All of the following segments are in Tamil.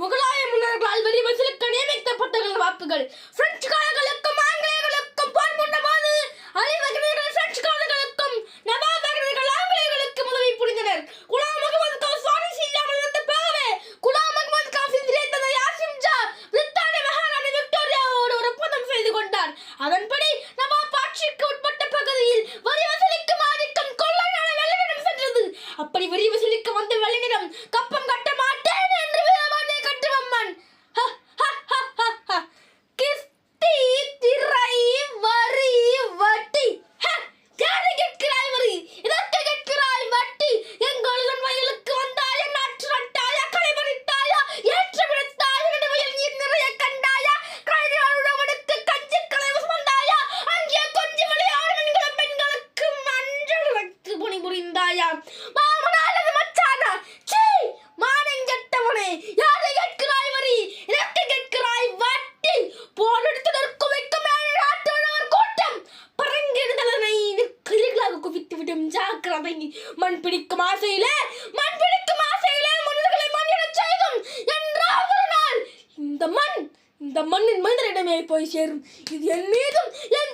முகலாய மன்னர்களால் வெளிவசலுக்கு நியமிக்கப்பட்டவர்கள் வாக்குகள். பிரெஞ்சு காரர்களுக்கும் இல்லையா மாமனா அல்லது மச்சானா? சீ மானம் கெட்டவனே யாரை கேட்கிறாய் வரி? எனக்கு கேட்கிறாய் வட்டி. போனெடுத்து நிற்கும் வைக்கும் நாட்டோடவர் கூட்டம். பரங்கிடுதலனை கிளிகளாக குவித்து விடும் ஜாக்கிரதை. மண் பிடிக்கும் ஆசையிலே மண் பிடிக்கும் ஆசையிலே மனிதர்களை மண்ணிடச் செய்தும் என்றால் இந்த மண் இந்த மண்ணின் மனிதரிடமே போய் சேரும். இது என் மீதும் என்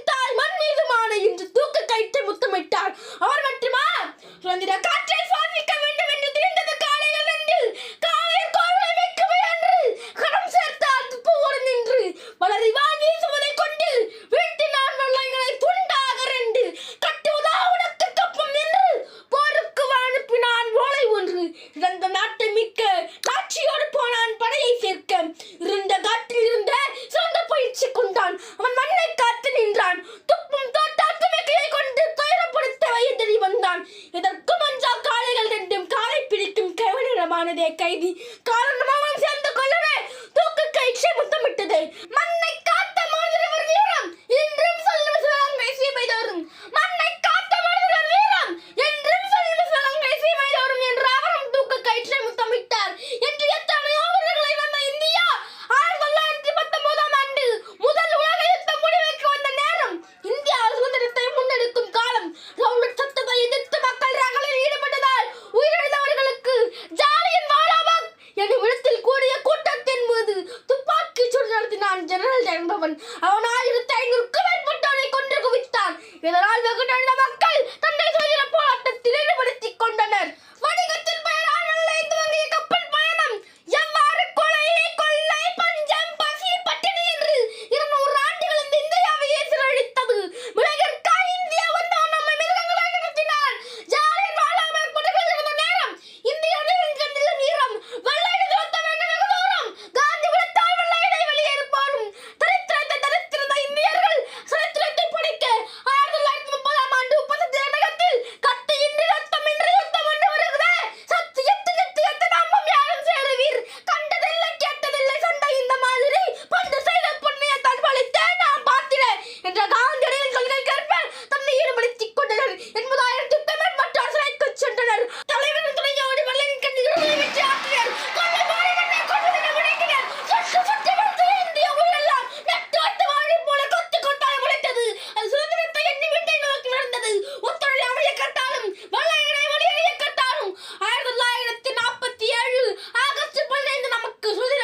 இழந்த நாட்டை மீட்க காட்சியோடு போனான் படையை சேர்க்க. இருந்த காட்டில் இருந்த சிறந்த பயிற்சி கொண்டான். அவன் மண்ணை காத்து நின்றான். துப்பும் தோட்டாத்துமே கையை கொண்டு துயரப்படுத்த வயதறி வந்தான். இதற்கும் அஞ்சா காளைகள் ரெண்டும் காலை பிடிக்கும் கைவனிடமானதே கைதி. கா என்பவன் அவன் ஆயிரத்தி ஐநூறுக்கு மேற்பட்டோரை கொன்று குவித்தான். இதனால் 그 소리를